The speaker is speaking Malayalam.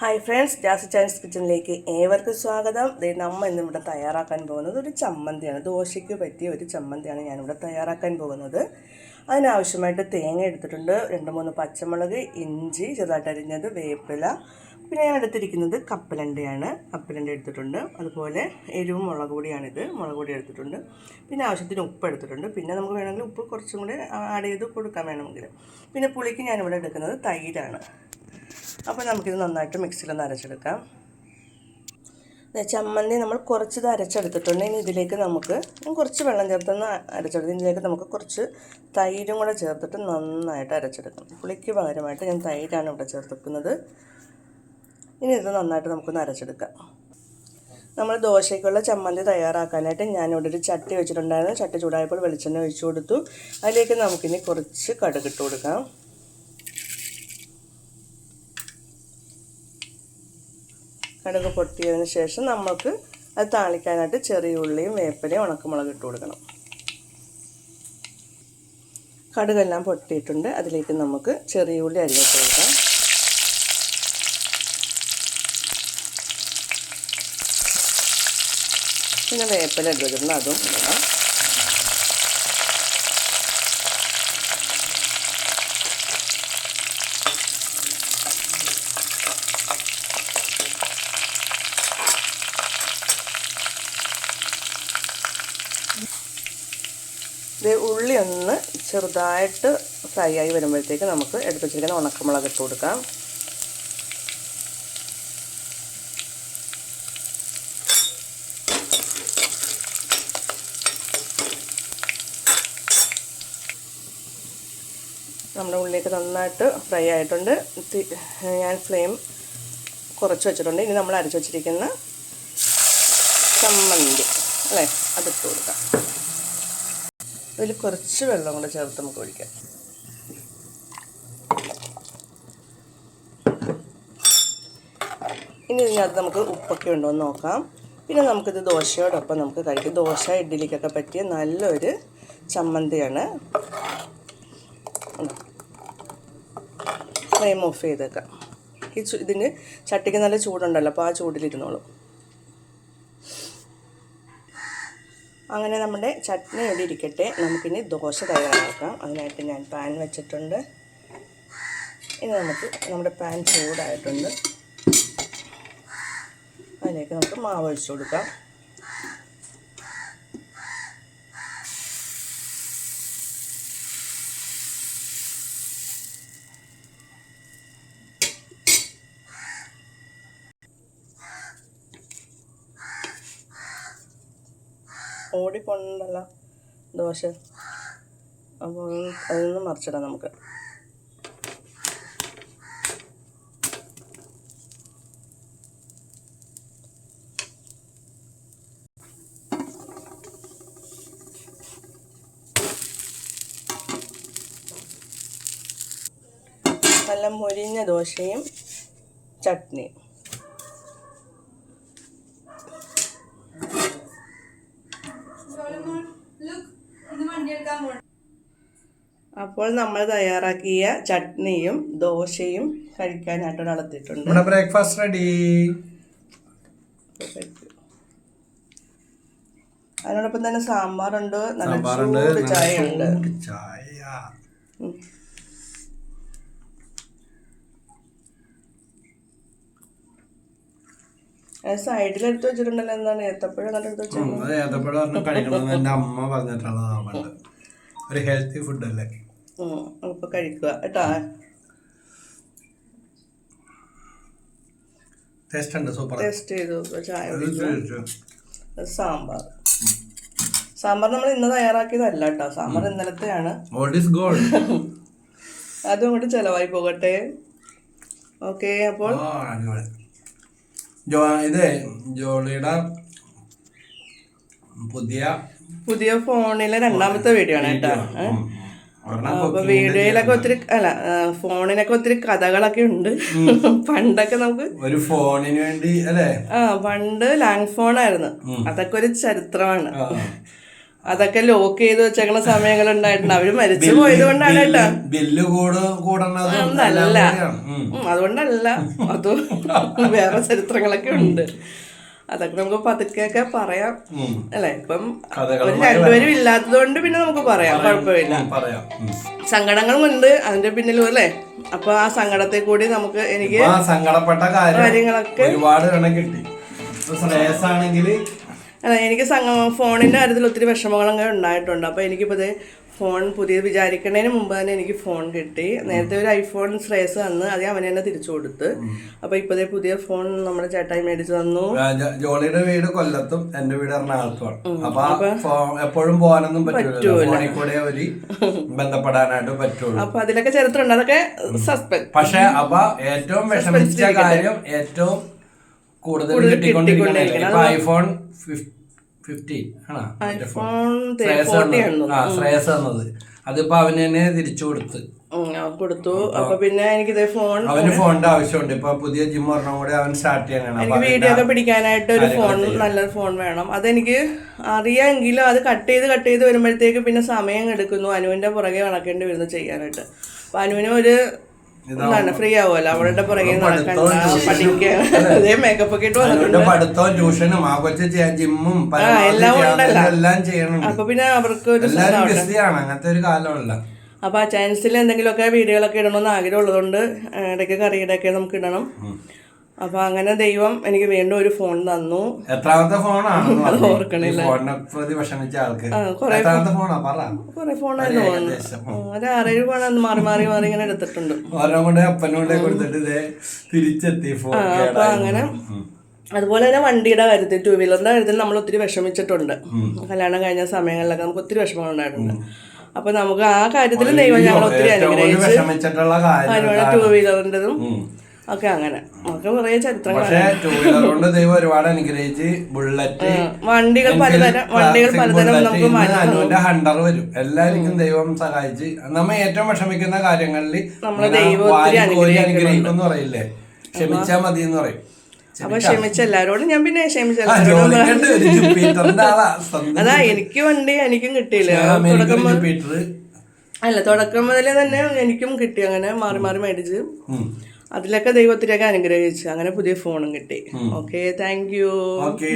ഹായ് ഫ്രണ്ട്സ് ജാസ് ചാൻസ് കിച്ചണിലേക്ക് ഏവർക്കും സ്വാഗതം. നമ്മൾ നമ്മ ഇന്നിവിടെ തയ്യാറാക്കാൻ പോകുന്നത് ഒരു ചമ്മന്തിയാണ്. ദോശയ്ക്ക് പറ്റിയ ഒരു ചമ്മന്തിയാണ് ഞാനിവിടെ തയ്യാറാക്കാൻ പോകുന്നത്. അതിനാവശ്യമായിട്ട് തേങ്ങ എടുത്തിട്ടുണ്ട്. രണ്ട് മൂന്ന് പച്ചമുളക് ഇഞ്ചി ചെറുതായിട്ട് അരിഞ്ഞത് വേപ്പില. പിന്നെ ഞാൻ എടുത്തിരിക്കുന്നത് കപ്പലണ്ടയാണ്. കപ്പലണ്ട എടുത്തിട്ടുണ്ട്. അതുപോലെ എരിവും മുളക് പൊടിയാണിത്. മുളക് പൊടി എടുത്തിട്ടുണ്ട്. പിന്നെ ആവശ്യത്തിന് ഉപ്പ് എടുത്തിട്ടുണ്ട്. പിന്നെ നമുക്ക് വേണമെങ്കിൽ ഉപ്പ് കുറച്ചും കൂടി ആഡ് ചെയ്ത് കൊടുക്കാൻ വേണമെങ്കിൽ. പിന്നെ പുളിക്ക് ഞാനിവിടെ എടുക്കുന്നത് തൈരാണ്. അപ്പോൾ നമുക്കിത് നന്നായിട്ട് മിക്സിയിലൊന്ന് അരച്ചെടുക്കാം. ചമ്മന്തി നമ്മൾ കുറച്ച് അരച്ചെടുത്തിട്ടുണ്ട്. ഇനി ഇതിലേക്ക് നമുക്ക് കുറച്ച് വെള്ളം ചേർത്തൊന്ന് അരച്ചെടുത്ത് ഇതിലേക്ക് നമുക്ക് കുറച്ച് തൈരും കൂടെ ചേർത്തിട്ട് നന്നായിട്ട് അരച്ചെടുക്കാം. പുളിക്ക് പകരമായിട്ട് ഞാൻ തൈരാണ് ഇവിടെ ചേർത്തിക്കുന്നത് ഇനി ഇത് നന്നായിട്ട് നമുക്കൊന്ന് അരച്ചെടുക്കാം. നമ്മൾ ദോശയ്ക്കുള്ള ചമ്മന്തി തയ്യാറാക്കാനായിട്ട് ഞാനിവിടെ ഒരു ചട്ടി വെച്ചിട്ടുണ്ടായിരുന്നു. ചട്ടി ചൂടായപ്പോൾ വെളിച്ചെണ്ണ ഒഴിച്ചു കൊടുത്തു. അതിലേക്ക് നമുക്കിനി കുറച്ച് കടുകിട്ട് കൊടുക്കാം. കടുക് പൊട്ടിയതിന് ശേഷം നമുക്ക് അത് താളിക്കാനായിട്ട് ചെറിയ ഉള്ളിയും വേപ്പലയും ഉണക്കമുളക് ഇട്ട് കൊടുക്കണം. കടുകെല്ലാം പൊട്ടിയിട്ടുണ്ട്. അതിലേക്ക് നമുക്ക് ചെറിയ ഉള്ളി അരിഞ്ഞിട്ട് കൊടുക്കാം. പിന്നെ വേപ്പില വെച്ചിട്ടുണ്ട് അതും ഇടാം ഇത് ഉള്ളി ഒന്ന് ചെറുതായിട്ട് ഫ്രൈ ആയി വരുമ്പോഴത്തേക്ക് നമുക്ക് എടുത്ത് വെച്ചിരിക്കുന്ന ഉണക്കമുളക് ഇട്ട് കൊടുക്കാം. നമ്മുടെ ഉള്ളിയൊക്കെ നന്നായിട്ട് ഫ്രൈ ആയിട്ടുണ്ട്. ഞാൻ ഫ്ലെയിം കുറച്ച് വെച്ചിട്ടുണ്ട്. ഇനി നമ്മൾ അരച്ച് വെച്ചിരിക്കുന്ന ചമ്മന്തി അല്ലേ? അതിട്ട് കൊടുക്കാം. ഇതിൽ കുറച്ച് വെള്ളം കൂടെ ചേർത്ത് നമുക്ക് ഒഴിക്കാം. ഇനി ഇതിനകത്ത് നമുക്ക് ഉപ്പൊക്കെ ഉണ്ടോ എന്ന് നോക്കാം. പിന്നെ നമുക്കിത് ദോശയോടൊപ്പം നമുക്ക് കഴിക്കാം. ദോശ ഇഡ്ഡലിക്കൊക്കെ പറ്റിയ നല്ലൊരു ചമ്മന്തിയാണ്. ഫ്ലെയിം ഓഫ് ചെയ്തേക്കാം. ഈ ഇതിന് ചട്ടിക്ക് നല്ല ചൂടുണ്ടല്ലോ അപ്പോൾ ആ ചൂടിലിരുന്നോളും. അങ്ങനെ നമ്മുടെ ചട്നി ഇവിടെ ഇരിക്കട്ടെ. നമുക്കിനി ദോശ തയ്യാറാക്കാം. അതിനായിട്ട് ഞാൻ പാൻ വെച്ചിട്ടുണ്ട്. ഇനി നമുക്ക് നമ്മുടെ പാൻ ചൂടായിട്ടുണ്ട്. അതിലേക്ക് നമുക്ക് മാവ് ഒഴിച്ചു കൊടുക്കാം. ഓടിപ്പോണ്ടല്ലോ ദോശ. അപ്പോൾ അതൊന്ന് മറിച്ചിടാം നമുക്ക്. നല്ല മൊരിഞ്ഞ ദോശയും ചട്നിയും. അപ്പോൾ നമ്മൾ തയ്യാറാക്കിയ ചട്നിയും ദോശയും കഴിക്കാനായിട്ട് നടത്തിയിട്ടുണ്ട്. നമ്മുടെ ബ്രേക്ക്ഫാസ്റ്റ് റെഡി അതിനോടൊപ്പം തന്നെ സാമ്പാറുണ്ട് നല്ല ചായ ഉണ്ട് ചായ. സൈഡിൽ എടുത്ത് വെച്ചിട്ടുണ്ടല്ലോ എന്താണ് ഏത്തപ്പഴം എടുത്ത് ഏത്തപ്പഴം എന്റെ അമ്മ പറഞ്ഞിട്ടുള്ളതാണ് പണ്ട്. ഒരു ഹെൽത്തി ഫുഡ് അല്ലേ? അപ്പൊ കഴിക്കുക കേട്ടാ. ടേസ്റ്റ് ഉണ്ട് സൂപ്പർ ടേസ്റ്റ് ചെയ്തു ചായ സാമ്പാർ. സാമ്പാർ നമ്മൾ ഇന്ന് തയ്യാറാക്കിയതല്ല കേട്ടോ സാമ്പാർ ഇന്നലത്തെയാണ്. അതും അങ്ങോട്ട് ചെലവായി പോകട്ടെ. ഓക്കെ അപ്പോൾ ജോ ഇത് ജോളിയുടെ പുതിയ പുതിയ ഫോണിലെ രണ്ടാമത്തെ വീഡിയോ ആണ് കേട്ടോ. അപ്പൊ വീഡിയോയിലൊക്കെ ഒത്തിരി അല്ല ഫോണിനൊക്കെ ഒത്തിരി കഥകളൊക്കെ ഉണ്ട്. പണ്ടൊക്കെ നമുക്ക് ഒരു ഫോണിന് വേണ്ടി അല്ലേ? ആ പണ്ട് ലാൻഡ് ഫോണായിരുന്നു. അതൊക്കെ ഒരു ചരിത്രമാണ്. അതൊക്കെ ലോക്ക് ചെയ്ത് വെച്ചേക്കണ സമയങ്ങൾ ഉണ്ടായിട്ടുണ്ട് അവർ മരിച്ചു പോയത് കൊണ്ടാണ് കേട്ടോ. ബില്ല് കൂടണതും. ഉം, അതുകൊണ്ടല്ല. അത് വേറെ ചരിത്രങ്ങളൊക്കെ ഉണ്ട്. അതൊക്കെ നമുക്ക് പതുക്കെയൊക്കെ പറയാം. അല്ലെ? ഇപ്പം രണ്ടുപേരും ഇല്ലാത്തത് കൊണ്ട് പിന്നെ നമുക്ക് പറയാം. കുഴപ്പമില്ല. സങ്കടങ്ങളും ഉണ്ട്. അതിന്റെ പിന്നിലും അല്ലേ? അപ്പൊ ആ സങ്കടത്തെ കൂടി നമുക്ക് എനിക്ക് സങ്കടപ്പെട്ട കാര്യം കാര്യങ്ങളൊക്കെ ഒരുപാട് കിട്ടി. അല്ല എനിക്ക് സംഗമ ഫോണിന്റെ കാര്യത്തിൽ ഒത്തിരി വിഷമങ്ങളൊക്കെ ഉണ്ടായിട്ടുണ്ട്. അപ്പോൾ എനിക്കിപ്പോൾ ഇത് ഫോൺ പുതിയത് വിചാരിക്കുന്നതിന് മുമ്പ് തന്നെ എനിക്ക് ഫോൺ കിട്ടി. നേരത്തെ ഒരു ഐഫോൺ ശ്രേയസ് തന്ന് അത് അവൻ തന്നെ തിരിച്ചു കൊടുത്ത്. അപ്പൊ ഇപ്പതേ പുതിയ ഫോൺ നമ്മുടെ ചേട്ടായി മേടിച്ചു തന്നു. ജോളിയുടെ വീട് കൊല്ലത്തും എന്റെ വീട് എറണാകുളത്തുമാണ് അപ്പൊ എപ്പോഴും പോകാനൊന്നും പറ്റൂല. ബന്ധപ്പെടാനായിട്ട് പറ്റുള്ളൂ. അപ്പൊ അതിലൊക്കെ ചരിത്രമുണ്ട്. അതൊക്കെ സസ്പെൻസ് പക്ഷെ അപ്പൊ ഏറ്റവും വിഷമിച്ച കാര്യം ഏറ്റവും കൂടുതൽ കിട്ടിക്കൊണ്ടിരിക്കണേ ഐഫോൺ ഫിഫ്റ്റീൻ ആണോ? ശ്രേയസ് എന്നത് അതിപ്പോ അവന് തന്നെ തിരിച്ചു കൊടുത്ത്. കൊടുത്തു. അപ്പൊ പിന്നെ എനിക്ക് ഫോൺ അവന് ഫോണിന്റെ ആവശ്യമുണ്ട്. ഇപ്പൊ പുതിയ ജിം ഒരെണ്ണം കൂടെ അവൻ സ്റ്റാർട്ട് ചെയ്യാനാണ്. എനിക്ക് വീഡിയോ ഒക്കെ പിടിക്കാനായിട്ട് ഒരു ഫോൺ നല്ലൊരു ഫോൺ വേണം. അതെനിക്ക് അറിയാമെങ്കിലും അത് കട്ട് ചെയ്ത് കട്ട് ചെയ്ത് വരുമ്പോഴത്തേക്ക് പിന്നെ സമയം എടുക്കുന്നു അനുവിന്റെ പുറകെ നടക്കേണ്ടി വരുന്നു ചെയ്യാനായിട്ട്. അപ്പൊ അനുവിനും ഒരു എന്താണ് ഫ്രീ ആവുമല്ലോ. അവളുടെ പുറകെ ഒക്കെ പഠിത്തവും ട്യൂഷനും ആ കൊച്ചു ജിമ്മും എല്ലാം ചെയ്യണം അപ്പൊ പിന്നെ അവർക്ക് ഒരു അങ്ങനത്തെ ഒരു കാലമല്ല. അപ്പൊ ആ ചാൻസിൽ എന്തെങ്കിലുമൊക്കെ വീഡിയോകളൊക്കെ ഇടണമെന്ന് ആഗ്രഹമുള്ളതുകൊണ്ട് ഇടയ്ക്ക് കറിയിടയ്ക്ക് നമുക്ക് ഇടണം. അപ്പൊ അങ്ങനെ ദൈവം എനിക്ക് വീണ്ടും ഒരു ഫോൺ തന്നു. എത്രാമത്തെ ഫോണാണ് ഓർക്കണില്ല. കുറേ ഫോണായിരുന്നു തോന്നുന്നു ഏകദേശം. ഒരു ആറേഴ് ഫോൺ മാറി മാറി മാറി ഇങ്ങനെ എടുത്തിട്ടുണ്ട്. അപ്പൊ അങ്ങനെ അതുപോലെ തന്നെ വണ്ടിയുടെ കാര്യത്തിൽ ടൂ വീലറിന്റെ കാര്യത്തിൽ നമ്മൾ ഒത്തിരി വിഷമിച്ചിട്ടുണ്ട്. കല്യാണം കഴിഞ്ഞ സമയങ്ങളിലൊക്കെ നമുക്ക് ഒത്തിരി വിഷമങ്ങൾ ഉണ്ടായിട്ടുണ്ട്. അപ്പൊ നമുക്ക് ആ കാര്യത്തിൽ ദൈവം ഞങ്ങൾ ഒത്തിരി അനുഗ്രഹിച്ചു ടൂ വീലറിന്റെതും ഒക്കെ അങ്ങനെ. നമുക്ക് കുറേ ചരിത്രങ്ങൾ ദൈവം ഒരുപാട് അനുഗ്രഹിച്ച് ബുള്ളറ്റ് വണ്ടികൾ പലതരം വണ്ടികൾ പലതരം നമുക്ക് ഹണ്ടർ വരും. എല്ലാവർക്കും ദൈവം സഹായിച്ച് നമ്മ ഏറ്റവും വിഷമിക്കുന്ന കാര്യങ്ങളിൽ നമ്മളെ ദൈവം അനുഗ്രഹിക്കും പറയില്ലേ? ക്ഷമിച്ചാ മതി എന്ന് പറയും. അപ്പൊ ക്ഷമിച്ച എല്ലാരോടും ഞാൻ പിന്നെ ക്ഷമിച്ച അതാ എനിക്ക് വണ്ടി എനിക്കും കിട്ടിയില്ല. തുടക്കം അല്ല തുടക്കം മുതലേ തന്നെ എനിക്കും കിട്ടി. അങ്ങനെ മാറി മാറി മേടിച്ച്. അതിലൊക്കെ ദൈവത്തിലേക്ക് അനുഗ്രഹിച്ചു. അങ്ങനെ പുതിയ ഫോണും കിട്ടി. Okay thank you okay